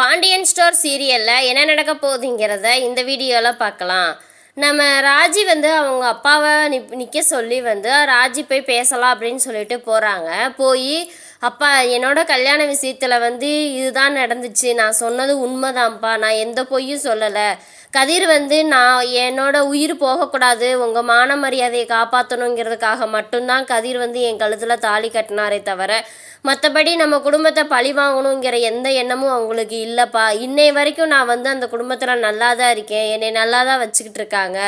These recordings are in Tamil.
பாண்டியன் ஸ்டோர் சீரியலில் என்ன நடக்க போகுதுங்கிறத இந்த வீடியோவில் பார்க்கலாம். நம்ம ராஜி வந்து அவங்க அப்பாவை நிப் நிற்க சொல்லி வந்து ராஜி போய் பேசலாம் அப்படின்னு சொல்லிட்டு போகிறாங்க போய் அப்பா என்னோட கல்யாண விஷயத்தில் வந்து இதுதான் நடந்துச்சு. நான் சொன்னது உண்மைதான்ப்பா. நான் எந்த பொய்யும் சொல்லலை. கதிர் வந்து நான் என்னோட உயிர் போகக்கூடாது உங்கள் மான மரியாதையை காப்பாற்றணுங்கிறதுக்காக மட்டும்தான் கதிர் வந்து என் கழுத்தில் தாலி கட்டினாரே தவிர மற்றபடி நம்ம குடும்பத்தை பழி வாங்கணுங்கிற எந்த எண்ணமும் அவங்களுக்கு இல்லைப்பா. இன்னை வரைக்கும் நான் வந்து அந்த குடும்பத்தில் நல்லா தான் இருக்கேன். என்னை நல்லா தான் வச்சுக்கிட்டு இருக்காங்க.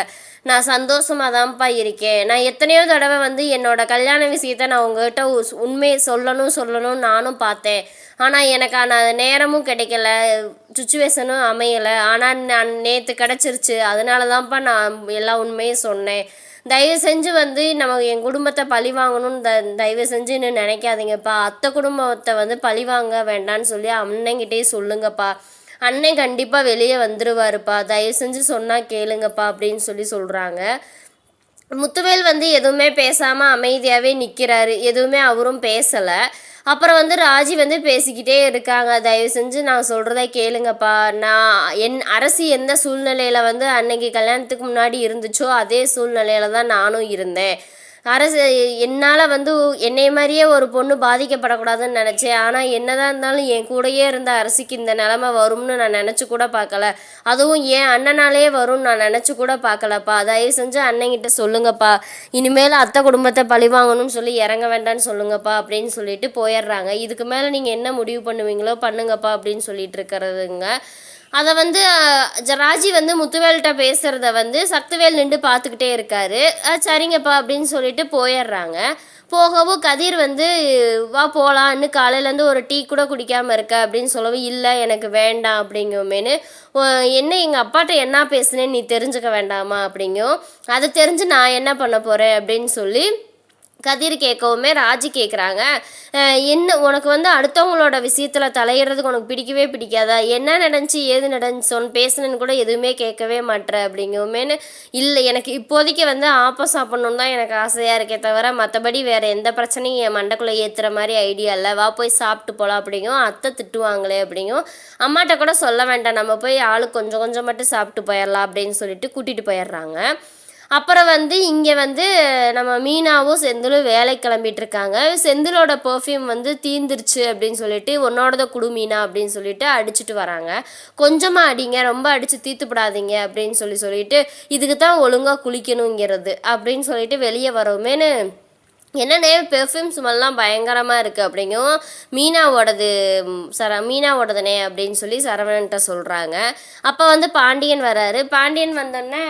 நான் சந்தோஷமாக தான்ப்பா இருக்கேன். நான் எத்தனையோ தடவை வந்து என்னோட கல்யாண விஷயத்த நான் உங்ககிட்ட உண்மையை சொல்லணும் சொல்லணும் நானும் பார்த்தேன். ஆனால் எனக்கான நேரமும் கிடைக்கல. சுச்சுவேஷனும் அமையலை. ஆனால் நான் நேற்று கிடச்சிருச்சு. அதனால தான்ப்பா நான் எல்லா உண்மையும் சொன்னேன். தயவு செஞ்சு வந்து நம்ம என் குடும்பத்தை பழி வாங்கணும்னு த தயவு செஞ்சு நினைக்காதீங்கப்பா. அத்தை குடும்பத்தை வந்து பழி வாங்க வேண்டான்னு சொல்லி அண்ணங்கிட்டே சொல்லுங்கப்பா. அண்ணன் கண்டிப்பாக வெளியே வந்துருவாருப்பா. தயவு செஞ்சு சொன்னால் கேளுங்கப்பா அப்படின்னு சொல்லி சொல்கிறாங்க முத்துவேல் வந்து எதுவுமே பேசாமல் அமைதியாகவே நிற்கிறாரு எதுவுமே அவரும் பேசலை. அப்புறம் வந்து ராஜி வந்து பேசிக்கிட்டே இருக்காங்க. தயவு செஞ்சு நான் சொல்கிறத கேளுங்கப்பா. நான் என் அரசு எந்த சூழ்நிலையில் வந்து அன்னைக்கு கல்யாணத்துக்கு முன்னாடி இருந்துச்சோ அதே சூழ்நிலையில் தான் நானும் இருந்தேன். அரசு என்னால் வந்து என்னை மாதிரியே ஒரு பொண்ணு பாதிக்கப்படக்கூடாதுன்னு நினச்சேன். ஆனால் என்னதான் இருந்தாலும் என் கூடயே இருந்த அரசுக்கு இந்த நிலமை வரும்னு நான் நினச்சி கூட பார்க்கல. அதுவும் என் அண்ணனாலே வரும்னு நான் நினச்சி கூட பார்க்கலப்பா. தயவு செஞ்சு அண்ணங்கிட்ட சொல்லுங்கப்பா. இனிமேல் அத்தை குடும்பத்தை பழி வாங்கணும்னு சொல்லி இறங்க வேண்டாம்னு சொல்லுங்கப்பா அப்படின்னு சொல்லிட்டு போயிடுறாங்க. இதுக்கு மேலே நீங்கள் என்ன முடிவு பண்ணுவீங்களோ பண்ணுங்கப்பா அப்படின்னு சொல்லிட்டு இருக்கிறதுங்க. அதை வந்து ராஜி வந்து முத்துவேல்கிட்ட பேசுகிறத வந்து சக்திவேல் நின்று பார்த்துக்கிட்டே இருக்காரு. சரிங்கப்பா அப்படின்னு சொல்லிட்டு போயிடுறாங்க போகவும் கதிர் வந்து வா போகலாம் இன்னும் காலையிலேருந்து ஒரு டீ கூட குடிக்காமல் இருக்க அப்படின்னு சொல்லவும் இல்லை எனக்கு வேண்டாம் அப்படிங்குமேனு. என்ன எங்கள் அப்பாட்ட என்ன பேசுனேன்னு நீ தெரிஞ்சுக்க வேண்டாமா? அப்படிங்கும். அதை தெரிஞ்சு நான் என்ன பண்ண போகிறேன் அப்படின்னு சொல்லி கதிர் கேட்கவுமே ராஜி கேட்குறாங்க என்ன உனக்கு வந்து அடுத்தவங்களோட விஷயத்தில் தலையிடுறதுக்கு உனக்கு பிடிக்கவே பிடிக்காதா? என்ன நடந்துச்சு ஏது நடந்துச்சோன்னு பேசுனேன்னு கூட எதுவுமே கேட்கவே மாட்டேற அப்படிங்கவுமேனு இல்லை எனக்கு இப்போதைக்கு வந்து ஆப்போ சாப்பிட்ணுன்னு தான் எனக்கு ஆசையாக இருக்கே தவிர மற்றபடி வேறு எந்த பிரச்சனையும் என் மண்டக்குள்ளே ஏற்றுற மாதிரி ஐடியா இல்லை. வா போய் சாப்பிட்டு போகலாம் அப்படிங்கும் அத்தை திட்டுவாங்களே அப்படிங்கும் அம்மாட்ட கூட சொல்ல வேண்டாம். நம்ம போய் ஆளுக்கு கொஞ்சம் கொஞ்சம் மட்டும் சாப்பிட்டு போயிடலாம் அப்படின்னு சொல்லிட்டு கூட்டிகிட்டு போயிடுறாங்க அப்புறம் வந்து இங்கே வந்து நம்ம மீனாவும் செந்திலும் வேலை கிளம்பிட்டு இருக்காங்க செந்திலோட பெர்ஃப்யூம் வந்து தீந்துருச்சு அப்படின்னு சொல்லிட்டு உன்னோடத குடு மீனா அப்படின்னு சொல்லிட்டு அடிச்சுட்டு வராங்க. கொஞ்சமாக அடிங்க ரொம்ப அடித்து தீத்துப்படாதீங்க அப்படின்னு சொல்லி சொல்லிட்டு இதுக்கு தான் ஒழுங்காக குளிக்கணுங்கிறது அப்படின்னு சொல்லிட்டு வெளியே வரோமேனு என்னென்ன பெர்ஃப்யூம் ஸ்மெல்லாம் பயங்கரமாக இருக்குது அப்படிங்கும் மீனாவோடது சர மீனாவோடதுனே அப்படின்னு சொல்லி சரவணன்ட்ட சொல்கிறாங்க அப்போ வந்து பாண்டியன் வராரு. பாண்டியன் வந்தோடனே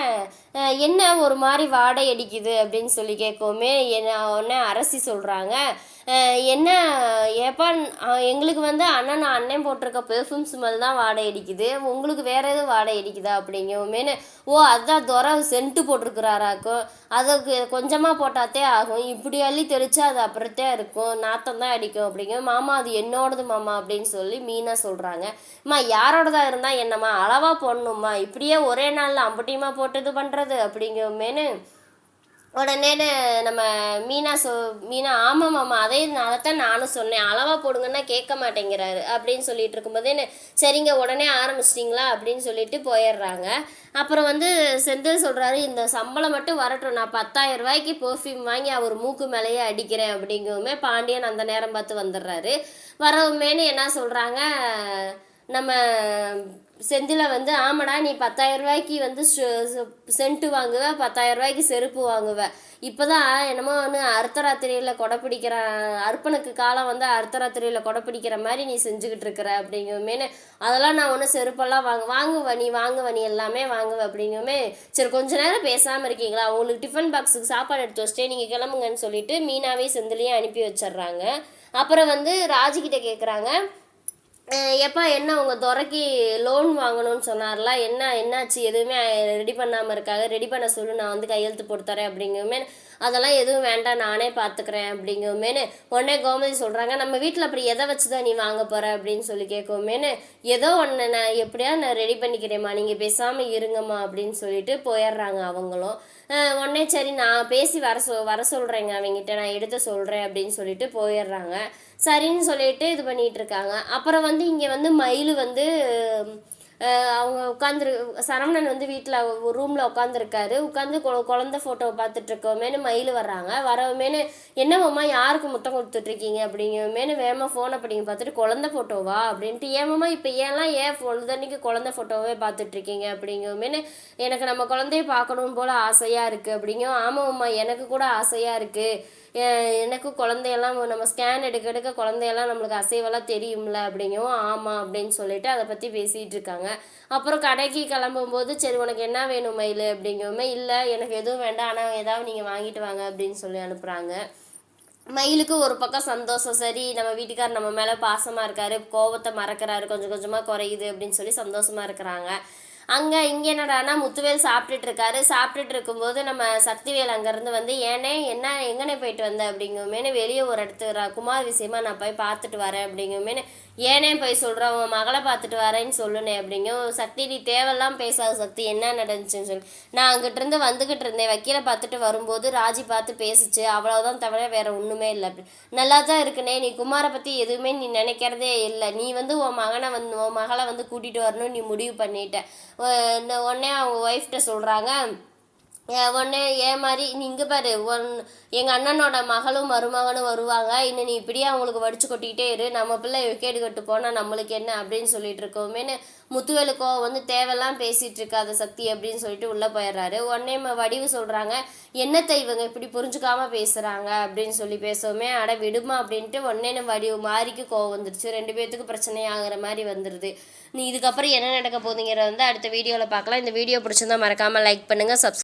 என்ன ஒரு மாதிரி வாடை அடிக்குது அப்படின்னு சொல்லி கேட்கவுமே என்ன உடனே அரசி சொல்கிறாங்க என்ன ஏப்பா எங்களுக்கு வந்து அண்ணன் அண்ணன் போட்டிருக்க பெர்ஃப்யூம் ஸ்மெல் தான் வாடை அடிக்குது. உங்களுக்கு வேற எதுவும் வாடை அடிக்குதா அப்படிங்கவுமேனு ஓ அதான் துறை சென்ட்டு போட்டிருக்கிறாராக்கும் அதுக்கு கொஞ்சமாக போட்டாத்தே ஆகும். இப்படி அள்ளி தெளிச்சா அது அப்புறத்தே இருக்கும். நாத்தம் தான் அடிக்கும் அப்படிங்க மாமா அது என்னோடது மாமா அப்படின்னு சொல்லி மீனாக சொல்கிறாங்க அம்மா யாரோடதா இருந்தால் என்னம்மா அளவாக போடணும்மா. இப்படியே ஒரே நாளில் அம்பட்டியமா போட்டு இது பண்ணுறது அப்படிங்கமேனு உடனே நம்ம மீனா சொ மீனா ஆமாம் மாமா அதே தான் நானும் சொன்னேன். அளவாக போடுங்கன்னா கேட்க மாட்டேங்கிறாரு அப்படின்னு சொல்லிட்டு இருக்கும்போது என்ன, சரிங்க உடனே ஆரம்பிச்சிட்டிங்களா அப்படின்னு சொல்லிட்டு போயிடுறாங்க. அப்புறம் வந்து செந்தில் சொல்கிறாரு இந்த சம்பளம் மட்டும் வரட்டும் நான் பத்தாயிரம் ரூபாய்க்கு பெர்ஃப்யூம் வாங்கி அவர் மூக்கு மேலேயே அடிக்கிறேன் அப்படிங்கவுமே பாண்டியன் அந்த நேரம் பார்த்து வந்துடுறாரு. வரவுமேனு என்ன சொல்கிறாங்க நம்ம செந்தில வந்து ஆமாடா நீ பத்தாயிரம் ரூபாய்க்கு வந்து சென்ட்டு வாங்குவ பத்தாயிரம் ரூபாய்க்கு செருப்பு வாங்குவ. இப்போதான் என்னமோ ஒன்று அர்த்தராத்திரியில் கொடை பிடிக்கிற அர்ப்பனுக்கு காலம் வந்து அர்த்தராத்திரியில் கொடை பிடிக்கிற மாதிரி நீ செஞ்சுக்கிட்டு இருக்கிற அப்படிங்குமேனு அதெல்லாம் நான் ஒன்றும் செருப்பெல்லாம் வாங்க வாங்குவ நீ வாங்குவ நீ எல்லாமே வாங்குவ அப்படிங்குமே சரி கொஞ்ச நேரம் பேசாமல் இருக்கீங்களா? உங்களுக்கு டிஃபன் பாக்ஸுக்கு சாப்பாடு எடுத்து வச்சுட்டே நீங்கள் கிளம்புங்கன்னு சொல்லிட்டு மீனாவே செந்திலையும் அனுப்பி வச்சிடுறாங்க. அப்புறம் வந்து ராஜிக்கிட்ட கேட்குறாங்க எப்பா என்ன உங்கள் துறைக்கு லோன் வாங்கணும்னு சொன்னார்ல? என்ன என்னாச்சு? எதுவுமே ரெடி பண்ணாமல் இருக்காங்க ரெடி பண்ண சொல்லு நான் வந்து கையெழுத்து போட்டு தரேன் அப்படிங்குமே அதெல்லாம் எதுவும் வேண்டாம் நானே பார்த்துக்கிறேன் அப்படிங்குமேனு உடனே கோமதி சொல்கிறாங்க நம்ம வீட்டில் அப்படி எதை வச்சு தான் நீ வாங்க போகிற அப்படின்னு சொல்லி கேட்குமேனு ஏதோ ஒன்று நான் எப்படியா நான் ரெடி பண்ணிக்கிறேம்மா நீங்கள் பேசாமல் இருங்கம்மா அப்படின்னு சொல்லிட்டு போயிடுறாங்க அவங்களும். உடனே சரி நான் பேசி வர சொ வர சொல்கிறேங்க அவங்ககிட்ட நான் எடுத்து சொல்கிறேன் அப்படின்னு சொல்லிட்டு போயிடுறாங்க. சரின்னு சொல்லிட்டு இது பண்ணிகிட்டு இருக்காங்க. அப்புறம் வந்து இங்கே வந்து மயில் வந்து அவங்க உட்காந்துரு சரவணன் வந்து வீட்டில் ரூமில் உட்காந்துருக்காரு உட்காந்து குழந்த ஃபோட்டோவை பார்த்துட்டு இருக்கோமேனு மயில் வர்றாங்க. வரவுமேனு என்னமாம்மா யாருக்கு முத்தம் கொடுத்துட்ருக்கீங்க? அப்படிங்கவுமேனு வேமா ஃபோனை அப்படிங்க பார்த்துட்டு குழந்த ஃபோட்டோவா அப்படின்ட்டு ஏமாம்மா இப்போ ஏன்லாம் ஏன் பொழுதன்னைக்கு குழந்த ஃபோட்டோவே பார்த்துட்ருக்கீங்க? அப்படிங்கவுமேனு எனக்கு நம்ம குழந்தைய பார்க்கணும் போல் ஆசையாக இருக்குது அப்படிங்கும் ஆமாம்மா எனக்கு கூட ஆசையாக இருக்குது எனக்கு குழந்தையெல்லாம் நம்ம ஸ்கேன் எடுக்க எடுக்க குழந்தையெல்லாம் நம்மளுக்கு அசைவெல்லாம் தெரியும்ல? அப்படிங்கவும் ஆமாம் அப்படின்னு சொல்லிட்டு அதை பற்றி பேசிகிட்டு இருக்காங்க அப்புறம் கடைக்கு கிளம்பும்போது சரி உனக்கு என்ன வேணும் மயில்? அப்படிங்கவுமே இல்லை எனக்கு எதுவும் வேண்டாம். ஆனால் ஏதாவது நீங்கள் வாங்கிட்டு வாங்க அப்படின்னு சொல்லி அனுப்புகிறாங்க மயிலுக்கு ஒரு பக்கம் சந்தோஷம். சரி நம்ம வீட்டுக்கார் நம்ம மேலே பாசமாக இருக்காரு. கோவத்தை மறக்கிறாரு. கொஞ்சம் கொஞ்சமாக குறையுது அப்படின்னு சொல்லி சந்தோஷமாக இருக்கிறாங்க. அங்கே இங்கே என்னடானா முத்துவேல் சாப்பிட்டுட்டு இருக்காரு. சாப்பிட்டுட்டு இருக்கும்போது நம்ம சக்திவேல் அங்கேருந்து வந்து ஏனே என்ன எங்கனே போயிட்டு வந்த? அப்படிங்குமேனு வெளியே ஒரு இடத்துக்கு குமார் விஷயமா நான் போய் பார்த்துட்டு வரேன். அப்படிங்குமேனு ஏனே போய் சொல்கிறோம் உன் மகளை பார்த்துட்டு வரேன்னு சொல்லுனே அப்படிங்கும் சக்தி நீ தேவையெல்லாம் பேசாத சக்தி என்ன நடந்துச்சுன்னு சொல்லி. நான் அங்கிட்டிருந்து வந்துக்கிட்டு இருந்தேன். வக்கீலை பார்த்துட்டு வரும்போது ராஜி பார்த்து பேசிச்சு. அவ்வளோதான் தவிர வேற ஒன்றுமே இல்லை அப்படி. நல்லா தான் இருக்குனே நீ குமாரை பற்றி எதுவுமே நீ நினைக்கிறதே இல்லை. நீ வந்து உன் மகனை வந்து உன் மகளை வந்து கூட்டிகிட்டு வரணும்னு நீ முடிவு பண்ணிட்ட. உடனே அவங்க ஒய்ஃப்ட்ட சொல்கிறாங்க உடனே ஏன் மாதிரி நீ இங்கே பாரு ஒன் எங்கள் அண்ணனோட மகளும் மருமகனும் வருவாங்க. இன்னும் நீ இப்படியே அவங்களுக்கு வடிச்சு கொட்டிக்கிட்டே இரு. நம்ம பிள்ளை கேடு கட்டு போனால் நம்மளுக்கு என்ன அப்படின்னு சொல்லிட்டு இருக்கோமேனு முத்துவேலுக்கோ வந்து தேவையெல்லாம் பேசிகிட்டு இருக்காத சக்தி அப்படின்னு சொல்லிட்டு உள்ளே போயிடுறாரு. உடனே வடிவு சொல்கிறாங்க என்னத்தை இவங்க இப்படி புரிஞ்சுக்காம பேசுகிறாங்க அப்படின்னு சொல்லி பேசவுமே அட விடுமா அப்படின்ட்டு உடனே வடிவு மாறிக்கு கோவம் வந்துருச்சு. ரெண்டு பேர்த்துக்கு பிரச்சனை ஆகிற மாதிரி வந்துடுது நீ இதுக்கப்புறம் என்ன நடக்க போதுங்கிறத வந்து அடுத்த வீடியோவில் பார்க்கலாம். இந்த வீடியோ பிடிச்சிருந்தா மறக்காமல் லைக் பண்ணுங்கள் சப்ஸ்